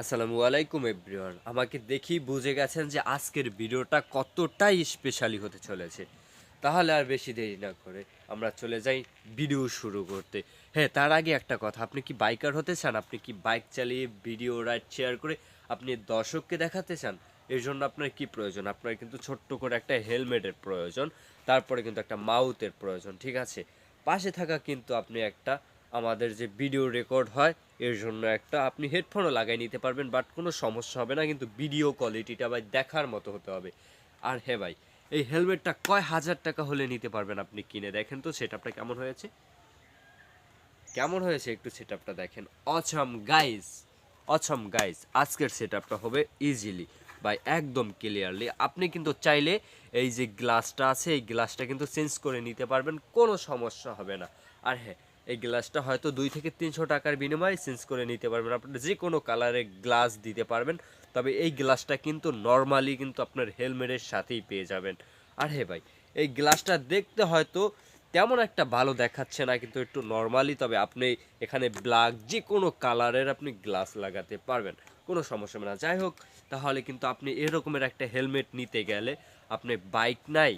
আসসালামু আলাইকুম, এভরিওয়ান। আমাকে দেখেই বুঝে গেছেন যে আজকের ভিডিওটা কতটাই স্পেশালি হতে চলেছে। তাহলে আর বেশি দেরি না করে আমরা চলে যাই ভিডিও শুরু করতে। হ্যাঁ তার আগে একটা কথা, আপনি কি বাইকার হতে চান? আপনি কি বাইক চালিয়ে ভিডিও রাইড শেয়ার করে আপনি দর্শককে দেখাতে চান? এর জন্য আপনার কি প্রয়োজন? আপনার কিন্তু ছোট্ট করে একটা হেলমেটের প্রয়োজন, তারপরে কিন্তু একটা মাউথের প্রয়োজন, ঠিক আছে? পাশে থাকা কিন্তু আপনি একটা আমাদের যে ভিডিও রেকর্ড হয় এর জন্য একটা আপনি হেডফোনও লাগাই নিতে পারবেন বাট কোনো সমস্যা হবে না, কিন্তু ভিডিও কোয়ালিটিটা ভাই দেখার মতো হতে হবে। আর হ্যাঁ ভাই, এই হেলমেটটা কয় হাজার টাকা হলে নিতে পারবেন আপনি কিনে? দেখেন তো সেটআপটা কেমন হয়েছে। কেমন হয়েছে একটু সেটআপটা দেখেন। অছম গাইস অছম গাইস আজকের সেটআপটা হবে ইজিলি ভাই, একদম ক্লিয়ারলি আপনি কিন্তু চাইলে এই যে গ্লাসটা আছে, এই গ্লাসটা কিন্তু চেঞ্জ করে নিতে পারবেন, কোনো সমস্যা হবে না। আর হ্যাঁ এই গ্লাসটা হয়তো দুই থেকে তিনশো টাকার বিনিময়ে চেঞ্জ করে নিতে পারবেন। আপনার যে কোনো কালারের গ্লাস দিতে পারবেন। তবে এই গ্লাসটা কিন্তু নর্মালি কিন্তু আপনার হেলমেটের সাথেই পেয়ে যাবেন। আর হে ভাই, এই গ্লাসটা দেখতে হয়তো তেমন একটা ভালো দেখাচ্ছে না, কিন্তু একটু নর্মালি তবে আপনি এখানে ব্ল্যাক যে কোনো কালারের আপনি গ্লাস লাগাতে পারবেন। কোনো সমস্যা হবে না। যাই হোক, তাহলে কিন্তু আপনি এরকমের একটা হেলমেট নিতে গেলে আপনি বাইক নাই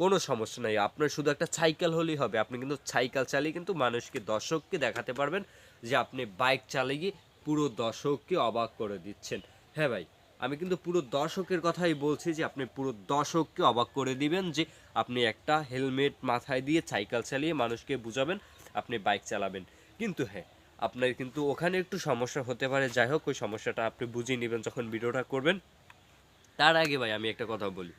কোনো সমস্যা নাই। আপনার শুধু একটা সাইকেল হলেই হবে। আপনি কিন্তু সাইকেল চালিয়ে কিন্তু মানুষকে, দর্শককে দেখাতে পারবেন যে আপনি বাইক চালিয়ে পুরো দর্শককে অবাক করে দিচ্ছেন। হ্যাঁ ভাই, আমি কিন্তু পুরো দর্শকের কথাই বলছি যে আপনি পুরো দর্শককে অবাক করে দিবেন যে আপনি একটা হেলমেট মাথায় দিয়ে সাইকেল চালিয়ে মানুষকে বুঝাবেন, আপনি বাইক চালাবেন। কিন্তু হ্যাঁ আপনার কিন্তু ওখানে একটু সমস্যা হতে পারে। যাই হোক, ওই সমস্যাটা আপনি বুঝিয়ে নেবেন যখন ভিডিওটা করবেন। তার আগে ভাই, আমি একটা কথা বলি।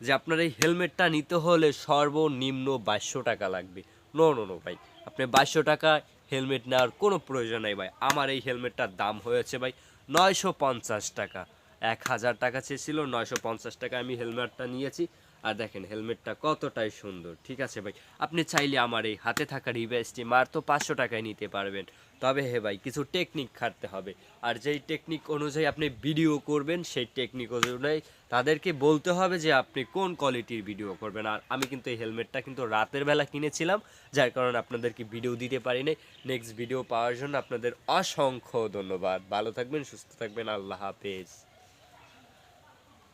যে আপনার এই হেলমেটটা নিতে হলে সর্বনিম্ন বাইশশো টাকা লাগবে। নো নো নো ভাই। আপনি বাইশশো টাকা হেলমেট নেওয়ার কোনো প্রয়োজন নেই, ভাই। আমার এই হেলমেটটার দাম হয়েছে, ভাই, নয়শো পঞ্চাশ টাকা। এক হাজার টাকা চেয়েছিল, নয়শো পঞ্চাশ টাকা আমি হেলমেটটা নিয়েছি। আর দেখেন হেলমেটটা কতটাই সুন্দর। ঠিক আছে ভাই? আপনি চাইলে আমার এই হাতে থাকা মার তো পাঁচশো টাকায় নিতে পারবেন। তবে হে ভাই, কিছু টেকনিক খাটতে হবে। আর যেই টেকনিক অনুযায়ী আপনি ভিডিও করবেন, সেই টেকনিক অনুযায়ী তাদেরকে বলতে হবে যে আপনি কোন কোয়ালিটির ভিডিও করবেন। আর আমি কিন্তু এই হেলমেটটা কিন্তু রাতের বেলা কিনেছিলাম, যার কারণে আপনাদেরকে ভিডিও দিতে পারি নাই নেক্সট ভিডিও পাওয়ার জন্য আপনাদের অসংখ্য ধন্যবাদ। ভালো থাকবেন, সুস্থ থাকবেন। আল্লাহ হাফেজ।